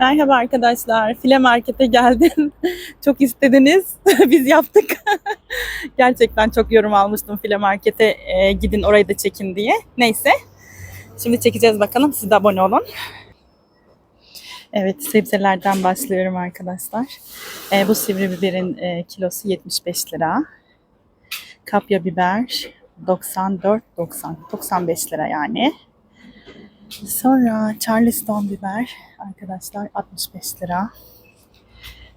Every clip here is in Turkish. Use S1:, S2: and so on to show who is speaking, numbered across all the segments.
S1: Merhaba arkadaşlar. File Market'e geldim. çok istediniz. Biz yaptık. Gerçekten çok yorum almıştım File Market'e e, gidin orayı da çekin diye. Neyse. Şimdi çekeceğiz bakalım. Siz de abone olun. Evet sebzelerden başlıyorum arkadaşlar. E, bu sivri biberin e, kilosu 75 lira. Kapya biber 94 90 95 lira yani. Sonra Charleston biber arkadaşlar 65 lira.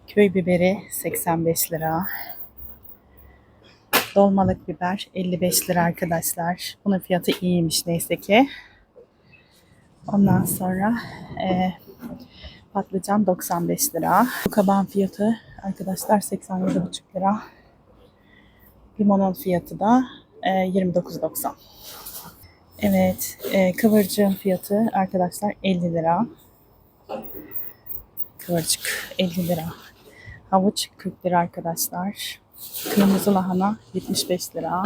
S1: Köy biberi 85 lira. Dolmalık biber 55 lira arkadaşlar. Bunun fiyatı iyiymiş neyse ki. Ondan sonra e, patlıcan 95 lira. Bu kabağın fiyatı arkadaşlar 87,5 lira. Limonun fiyatı da e, 29,90. Evet, e, kıvırcığın fiyatı arkadaşlar 50 lira. Kıvırcık 50 lira. Havuç 40 lira arkadaşlar. Kırmızı lahana 75 lira.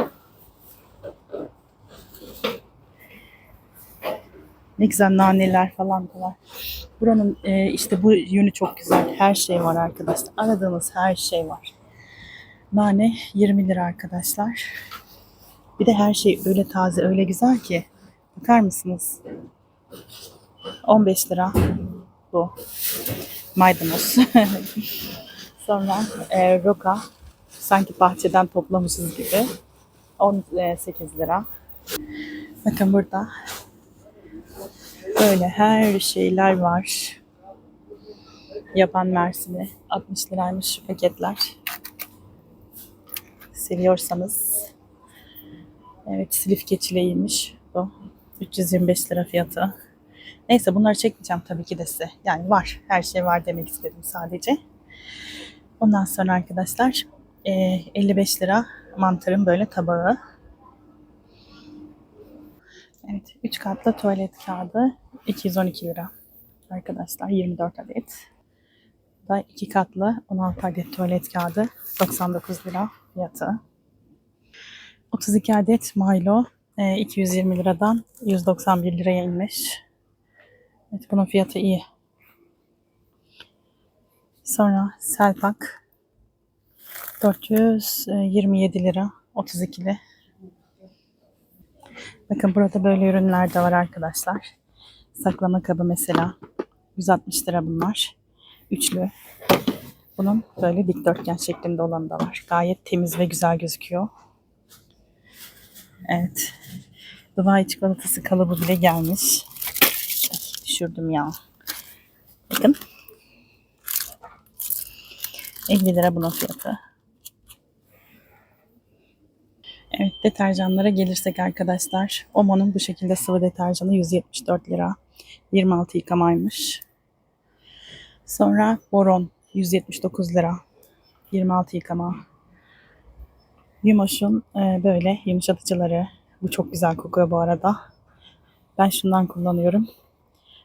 S1: Ne güzel naneler falan da var. Buranın e, işte bu yönü çok güzel. Her şey var arkadaşlar. Aradığınız her şey var. Nane 20 lira arkadaşlar. Bir de her şey öyle taze, öyle güzel ki. Bakar mısınız? 15 lira bu. Maydanoz. Sonra e, roka. Sanki bahçeden toplamışız gibi. 18 lira. Bakın burada böyle her şeyler var. Yaban mersini 60 liraymış şu paketler. Seviyorsanız. Evet silifke çileğiymiş bu. 325 lira fiyatı. Neyse bunları çekmeyeceğim tabii ki de size. Yani var. Her şey var demek istedim sadece. Ondan sonra arkadaşlar e, 55 lira mantarın böyle tabağı. Evet. 3 katlı tuvalet kağıdı 212 lira. Arkadaşlar 24 adet. Da 2 katlı 16 adet tuvalet kağıdı 99 lira fiyatı. 32 adet Milo e, 220 liradan 191 liraya inmiş. Evet bunun fiyatı iyi. Sonra Selpak 427 lira 32'li. Bakın burada böyle ürünler de var arkadaşlar. Saklama kabı mesela 160 lira bunlar. Üçlü. Bunun böyle dikdörtgen şeklinde olanı da var. Gayet temiz ve güzel gözüküyor. Evet. Dubai çikolatası kalıbı bile gelmiş. Ay, düşürdüm ya. Bakın. 50 lira bunun fiyatı. Evet deterjanlara gelirsek arkadaşlar. Omo'nun bu şekilde sıvı deterjanı 174 lira. 26 yıkamaymış. Sonra Boron 179 lira. 26 yıkama. Yumoş'un e, böyle yumuşatıcıları. Bu çok güzel kokuyor bu arada. Ben şundan kullanıyorum.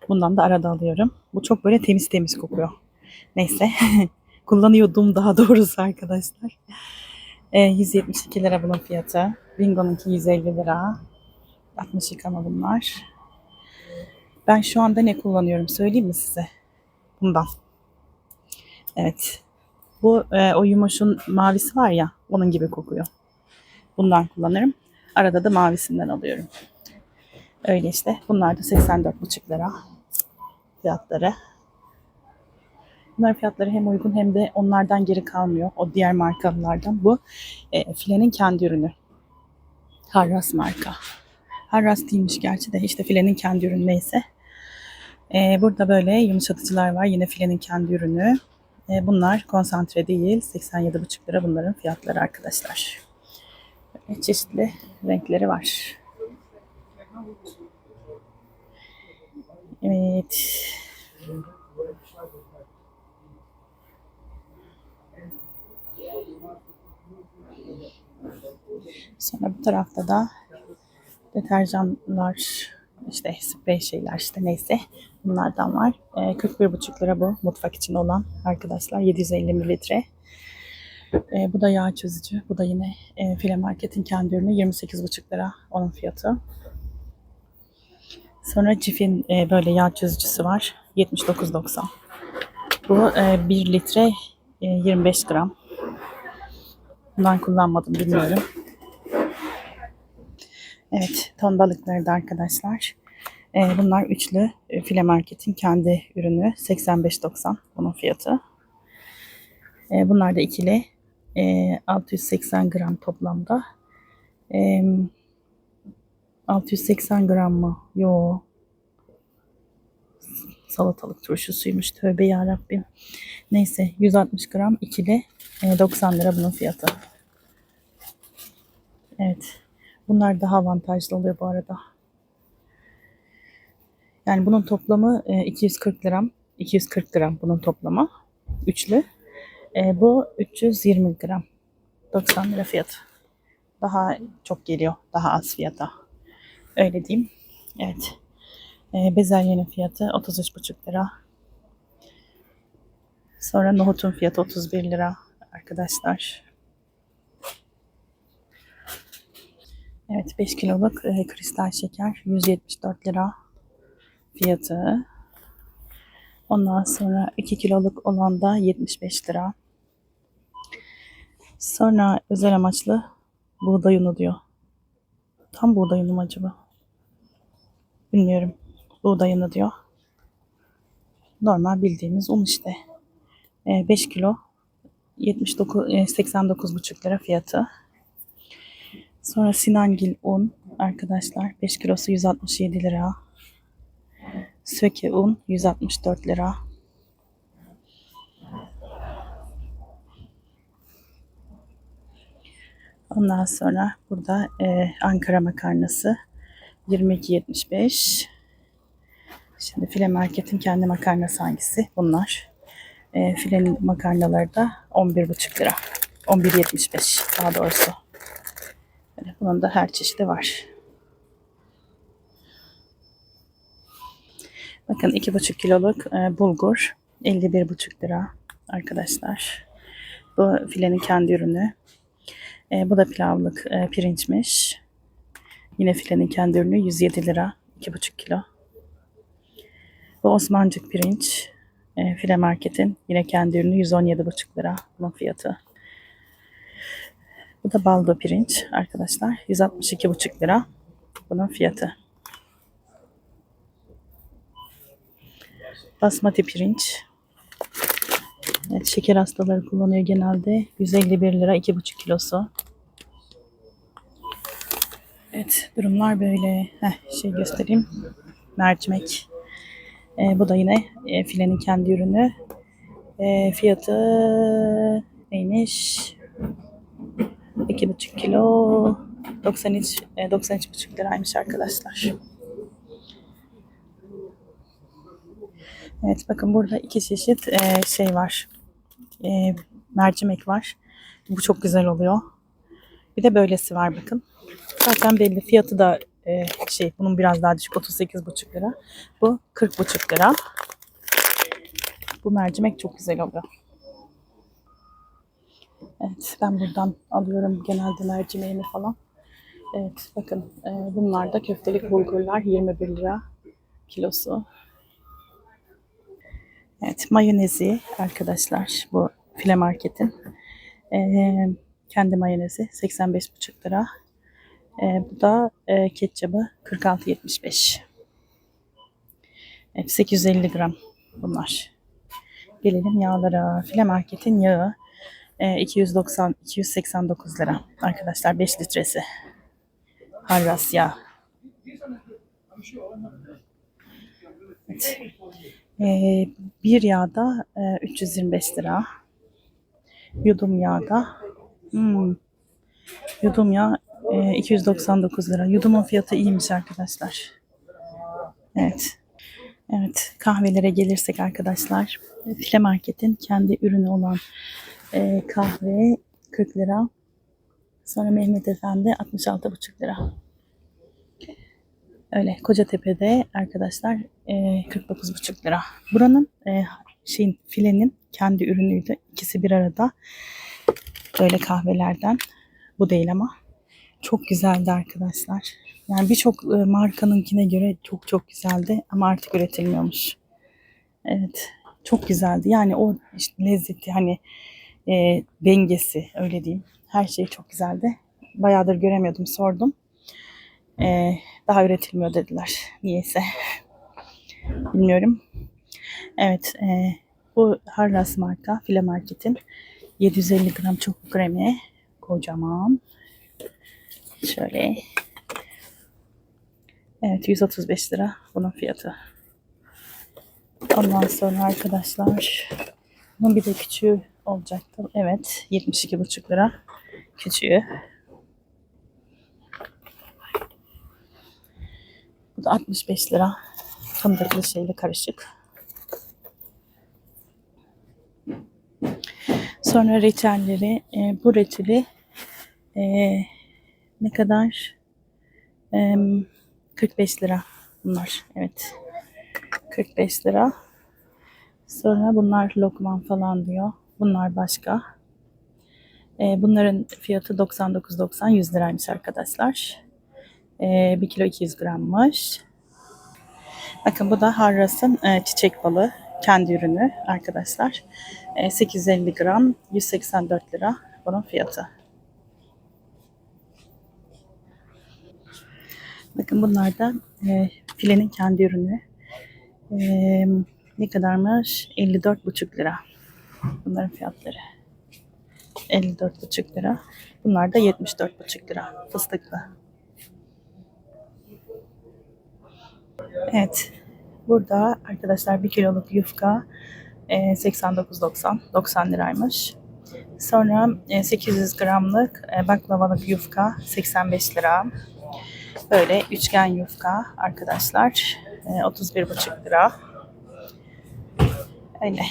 S1: Bundan da arada alıyorum. Bu çok böyle temiz temiz kokuyor. Neyse. Kullanıyordum daha doğrusu arkadaşlar. E, 172 lira bunun fiyatı. Bingo'nunki 150 lira. 60 yıkama bunlar. Ben şu anda ne kullanıyorum söyleyeyim mi size? Bundan. Evet. Bu e, o yumoşun mavisi var ya onun gibi kokuyor. Bundan kullanırım. Arada da mavisinden alıyorum. Öyle işte. Bunlar da 84,5 lira fiyatları. Bunlar fiyatları hem uygun hem de onlardan geri kalmıyor. O diğer markalardan. Bu e, filenin kendi ürünü. Harras marka. Harras değilmiş gerçi de işte filenin kendi ürünü neyse. E, burada böyle yumuşatıcılar var. Yine filenin kendi ürünü. E, bunlar konsantre değil. 87,5 lira bunların fiyatları arkadaşlar. Böyle çeşitli renkleri var. Evet. Sonra bu tarafta da deterjanlar, işte sprey şeyler işte neyse bunlardan var. E, 41,5 lira bu mutfak için olan arkadaşlar 750 mililitre. E, bu da yağ çözücü. Bu da yine e, file marketin kendi ürünü 28,5 lira onun fiyatı. Sonra Cif'in e, böyle yağ çözücüsü var. 79.90. Bu e, 1 litre e, 25 gram. Bundan kullanmadım bilmiyorum. Evet ton balıkları da arkadaşlar. E, bunlar üçlü e, file marketin kendi ürünü 85.90 bunun fiyatı. E, bunlar da ikili e, 680 gram toplamda. E, 680 gram mı? Yo. Salatalık turşusuymuş. Tövbe yarabbim. Neyse 160 gram ikili e, 90 lira bunun fiyatı. Evet. Bunlar daha avantajlı oluyor bu arada. Yani bunun toplamı e, 240 gram. 240 gram bunun toplamı. Üçlü. E, bu 320 gram. 90 lira fiyatı. Daha çok geliyor. Daha az fiyata. Öyle diyeyim. Evet. E, bezelyenin fiyatı 33,5 lira. Sonra nohutun fiyatı 31 lira arkadaşlar. Evet 5 kiloluk e, kristal şeker 174 lira fiyatı. Ondan sonra 2 kiloluk olan da 75 lira. Sonra özel amaçlı buğday unu diyor. Tam buğday unu mu acaba? Bilmiyorum. Buğday unu diyor. Normal bildiğimiz un işte. E, 5 kilo 79 e, 89,5 lira fiyatı. Sonra Sinangil un arkadaşlar 5 kilosu 167 lira. Söke un 164 lira. Ondan sonra burada e, Ankara makarnası 22.75. Şimdi file marketin kendi makarnası hangisi? Bunlar. E, filenin makarnaları da 11,5 lira. 11.75 daha doğrusu. Yani bunun da her çeşidi var. Bakın 2,5 kiloluk e, bulgur 51,5 lira arkadaşlar. Bu filenin kendi ürünü. E, bu da pilavlık e, pirinçmiş. Yine filenin kendi ürünü 107 lira. 2,5 kilo. Bu Osmancık pirinç. E, file marketin yine kendi ürünü 117,5 lira. Bunun fiyatı. Bu da baldo pirinç arkadaşlar. 162,5 lira. Bunun fiyatı. Basmati pirinç. Evet, şeker hastaları kullanıyor genelde. 151 lira 2,5 kilosu. Evet durumlar böyle. Heh, şey göstereyim. Mercimek. Ee, bu da yine e, filenin kendi ürünü. E, fiyatı neymiş? 2,5 kilo 93 e, 93,5 liraymış arkadaşlar. Evet bakın burada iki çeşit e, şey var. E, mercimek var. Bu çok güzel oluyor. Bir de böylesi var bakın. Zaten belli fiyatı da e, şey bunun biraz daha düşük 38,5 lira. Bu 40,5 lira. Bu mercimek çok güzel oluyor. Evet ben buradan alıyorum genelde mercimeğimi falan. Evet bakın e, bunlar da köftelik bulgurlar 21 lira kilosu. Evet mayonezi arkadaşlar bu file marketin. E, kendi mayonezi 85,5 lira. E, bu da e, ketçabı 46,75. Evet 850 gram bunlar. Gelelim yağlara. File marketin yağı e, 290 289 lira arkadaşlar 5 litresi. Harras yağı. Evet. E, bir yağda e, 325 lira. Yudum yağda hmm, yudum yağı e, 299 lira. Yudumun fiyatı iyiymiş arkadaşlar. Evet. Evet kahvelere gelirsek arkadaşlar. File Market'in kendi ürünü olan e, kahve 40 lira. Sonra Mehmet Efendi 66,5 lira. Öyle Kocatepe'de arkadaşlar e, 49,5 lira. Buranın e, şeyin filenin kendi ürünüydü. İkisi bir arada. Böyle kahvelerden. Bu değil ama. Çok güzeldi arkadaşlar. Yani birçok e, markanınkine göre çok çok güzeldi ama artık üretilmiyormuş. Evet. Çok güzeldi. Yani o işte lezzeti hani e, dengesi öyle diyeyim. Her şey çok güzeldi. Bayağıdır göremiyordum sordum. E, daha üretilmiyor dediler. Niyeyse. Bilmiyorum. Evet. E, bu Harlas marka file marketin 750 gram çok kremi. Kocaman. Şöyle. Evet 135 lira bunun fiyatı. Ondan sonra arkadaşlar bunun bir de küçüğü olacaktı. Evet 72,5 lira küçüğü. Bu da 65 lira. Fındıklı şeyli karışık. Sonra reçelleri. e, bu reçeli e, ne kadar? E, 45 lira bunlar. Evet. 45 lira. Sonra bunlar lokman falan diyor. Bunlar başka. Ee, bunların fiyatı 99.90 100 liraymış arkadaşlar. Ee, 1 kilo 200 grammış. Bakın bu da Harras'ın e, çiçek balı. Kendi ürünü arkadaşlar. E, 850 gram 184 lira bunun fiyatı. Bakın bunlar da e, filenin kendi ürünü. E, ne kadarmış? 54,5 lira. Bunların fiyatları. 54,5 lira. Bunlar da 74,5 lira. Fıstıklı. Evet. Burada arkadaşlar 1 kiloluk yufka e, 89,90 90 liraymış. Sonra e, 800 gramlık e, baklavalık yufka 85 lira. Böyle üçgen yufka arkadaşlar. E, 31,5 lira. Öyle.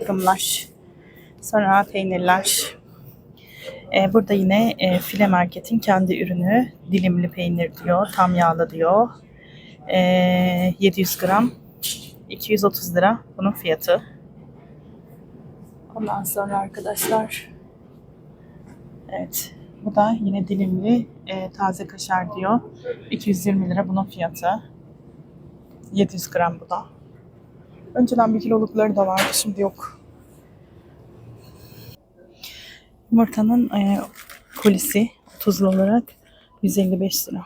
S1: Durumlar. Sonra peynirler. E, burada yine e, file marketin kendi ürünü. Dilimli peynir diyor. Tam yağlı diyor. E, 700 gram. 230 lira bunun fiyatı. Ondan sonra arkadaşlar evet bu da yine dilimli e, taze kaşar diyor. 220 lira bunun fiyatı. 700 gram bu da. Önceden bir kilolukları da vardı şimdi yok. Yumurtanın e, kolisi tuzlu olarak 155 lira.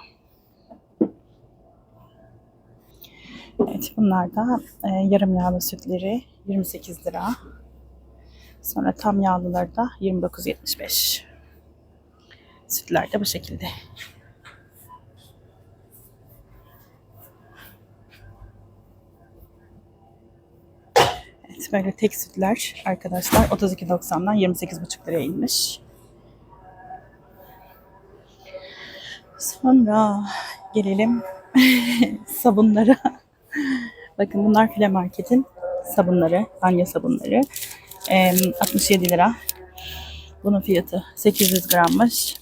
S1: Evet bunlar da e, yarım yağlı sütleri 28 lira. Sonra tam yağlıları da 29.75. Sütler de bu şekilde. Evet böyle tek sütler arkadaşlar 32.90'dan 28.5 liraya inmiş. Sonra gelelim sabunlara. Bakın bunlar File Market'in sabunları, banyo sabunları. Ee, 67 lira. Bunun fiyatı 800 grammış.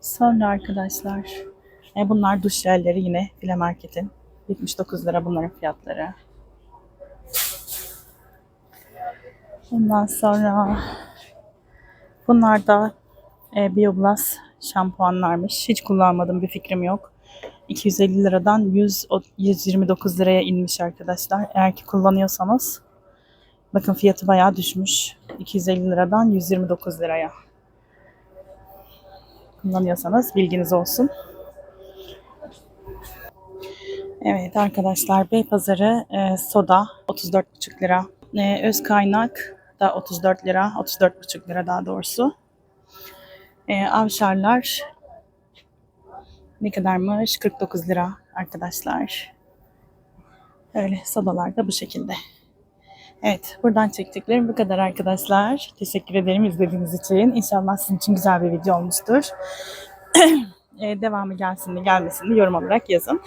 S1: Sonra arkadaşlar e, bunlar duş jelleri yine File Market'in. 79 lira bunların fiyatları. Ondan sonra bunlar da e, Bioblast şampuanlarmış. Hiç kullanmadım bir fikrim yok. 250 liradan 100, 129 liraya inmiş arkadaşlar. Eğer ki kullanıyorsanız bakın fiyatı bayağı düşmüş. 250 liradan 129 liraya. Kullanıyorsanız bilginiz olsun. Evet arkadaşlar Beypazarı e, soda 34,5 lira. E, öz kaynak da 34 lira. 34,5 lira daha doğrusu. E, avşarlar ne kadarmış? 49 lira arkadaşlar. Öyle sodalar da bu şekilde. Evet, buradan çektiklerim bu kadar arkadaşlar. Teşekkür ederim izlediğiniz için. İnşallah sizin için güzel bir video olmuştur. ee, devamı gelsin mi gelmesin mi yorum olarak yazın.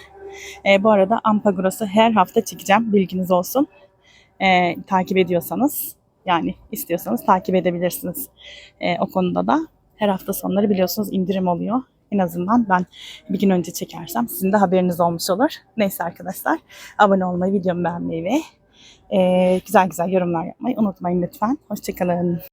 S1: Ee, bu arada Ampagros'u her hafta çekeceğim. Bilginiz olsun. Ee, takip ediyorsanız yani istiyorsanız takip edebilirsiniz ee, o konuda da. Her hafta sonları biliyorsunuz indirim oluyor. En azından ben bir gün önce çekersem sizin de haberiniz olmuş olur. Neyse arkadaşlar abone olmayı, videomu beğenmeyi ve e, güzel güzel yorumlar yapmayı unutmayın lütfen. Hoşçakalın.